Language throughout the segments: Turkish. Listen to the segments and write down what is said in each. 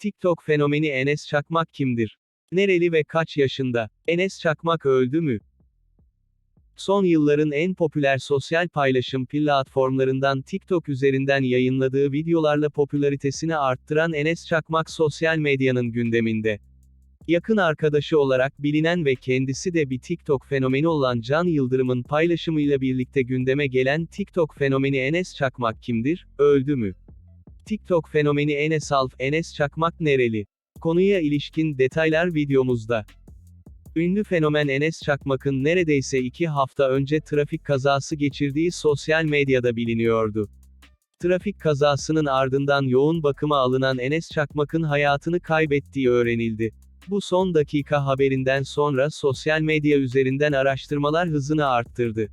TikTok fenomeni Enes Çakmak kimdir? Nereli ve kaç yaşında? Enes Çakmak öldü mü? Son yılların en popüler sosyal paylaşım platformlarından TikTok üzerinden yayınladığı videolarla popülaritesini arttıran Enes Çakmak sosyal medyanın gündeminde. Yakın arkadaşı olarak bilinen ve kendisi de bir TikTok fenomeni olan Can Yıldırım'ın paylaşımıyla birlikte gündeme gelen TikTok fenomeni Enes Çakmak kimdir, öldü mü? TikTok fenomeni Enes Alf, Enes Çakmak nereli? Konuya ilişkin detaylar videomuzda. Ünlü fenomen Enes Çakmak'ın neredeyse iki hafta önce trafik kazası geçirdiği sosyal medyada biliniyordu. Trafik kazasının ardından yoğun bakıma alınan Enes Çakmak'ın hayatını kaybettiği öğrenildi. Bu son dakika haberinden sonra sosyal medya üzerinden araştırmalar hızını arttırdı.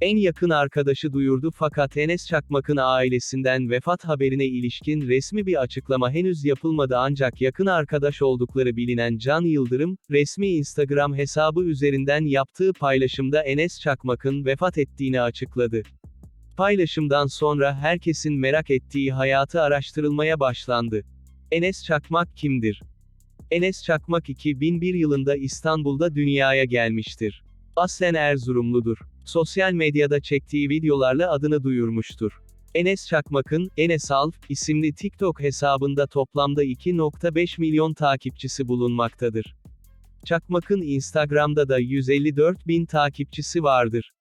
En yakın arkadaşı duyurdu fakat Enes Çakmak'ın ailesinden vefat haberine ilişkin resmi bir açıklama henüz yapılmadı ancak yakın arkadaş oldukları bilinen Can Yıldırım, resmi Instagram hesabı üzerinden yaptığı paylaşımda Enes Çakmak'ın vefat ettiğini açıkladı. Paylaşımdan sonra herkesin merak ettiği hayatı araştırılmaya başlandı. Enes Çakmak kimdir? Enes Çakmak 2001 yılında İstanbul'da dünyaya gelmiştir. Aslen Erzurumludur. Sosyal medyada çektiği videolarla adını duyurmuştur. Enes Çakmak'ın, Enes Alf, isimli TikTok hesabında toplamda 2.5 milyon takipçisi bulunmaktadır. Çakmak'ın Instagram'da da 154 bin takipçisi vardır.